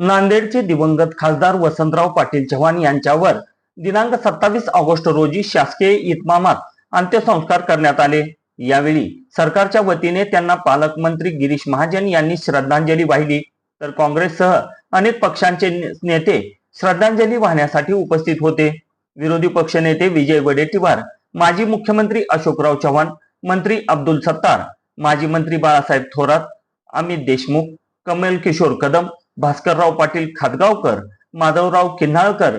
नांदेडचे दिवंगत खासदार वसंतराव पाटील चव्हाण यांच्यावर दिनांक सत्तावीस ऑगस्ट रोजी शासकीय इतमामात अंत्यसंस्कार करण्यात आले. यावेळी सरकारच्या वतीने त्यांना पालकमंत्री गिरीश महाजन यांनी श्रद्धांजली वाहिली. तर काँग्रेससह अनेक पक्षांचे नेते श्रद्धांजली वाहण्यासाठी उपस्थित होते. विरोधी पक्षनेते विजय वडेट्टीवार माजी मुख्यमंत्री अशोकराव चव्हाण मंत्री अब्दुल सत्तार माजी मंत्री बाळासाहेब थोरात अमित देशमुख कमल किशोर कदम भास्करराव पाटील खातगावकर माधवराव किन्हाळकर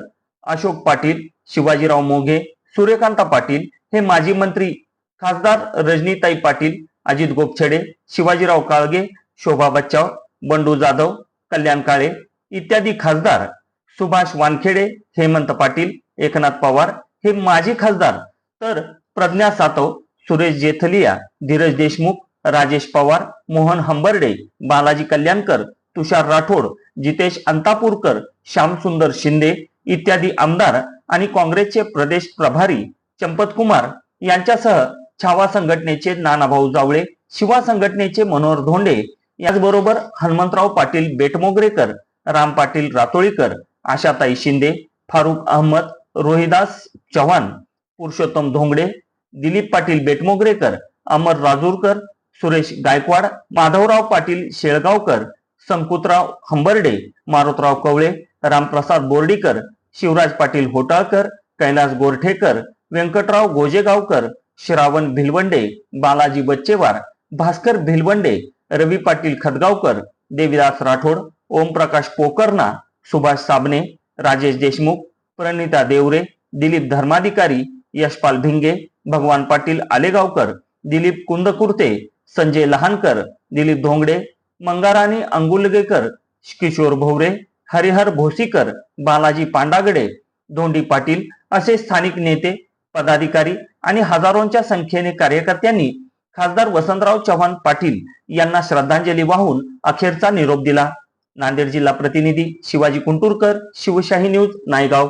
अशोक पाटील शिवाजीराव मोघे सूर्यकांता पाटील हे माजी मंत्री खासदार रजनीताई पाटील अजित गोपछडे शिवाजीराव काळगे शोभा बच्चाव बंडू जाधव कल्याण काळे इत्यादी खासदार सुभाष वानखेडे हेमंत पाटील एकनाथ पवार हे माजी खासदार. तर प्रज्ञा सातव सुरेश जेथलिया धीरज देशमुख राजेश पवार मोहन हंबर्डे बालाजी कल्याणकर तुषार राठोड जितेश अंतापूरकर श्यामसुंदर शिंदे इत्यादी आमदार आणि काँग्रेसचे प्रदेश प्रभारी चंपत कुमार यांच्यासह छावा संघटनेचे नानाभाऊ जावळे शिवा संघटनेचे मनोहर धोंडे याचबरोबर हनुमंतराव पाटील बेटमोगरेकर राम पाटील रातोळीकर आशाताई शिंदे फारुख अहमद रोहिदास चव्हाण पुरुषोत्तम धोंगडे दिलीप पाटील बेटमोगरेकर अमर राजूरकर सुरेश गायकवाड माधवराव पाटील शेळगावकर संकुतराव हंबर्डे मारुतराव कवळे रामप्रसाद बोर्डीकर शिवराज पाटील होटाळकर कैलास गोरठेकर व्यंकटराव गोजेगावकर श्रावण भिलवंडे बालाजी बच्चेवार भास्कर भिलवंडे रवी पाटील खदगावकर देविदास राठोड ओमप्रकाश पोकर्णा सुभाष साबणे राजेश देशमुख प्रणिता देवरे दिलीप धर्माधिकारी यशपाल भिंगे भगवान पाटील आलेगावकर दिलीप कुंदकुर्ते संजय लहानकर दिलीप धोंगडे मंगाराणी अंगुलगेकर किशोर भोवरे हरिहर भोसीकर बालाजी पांडागडे धोंडी पाटील असे स्थानिक नेते पदाधिकारी आणि हजारोंच्या संख्येने कार्यकर्त्यांनी खासदार वसंतराव चव्हाण पाटील यांना श्रद्धांजली वाहून अखेरचा निरोप दिला. नांदेड जिल्हा प्रतिनिधी शिवाजी कुंटूरकर शिवशाही न्यूज नायगाव.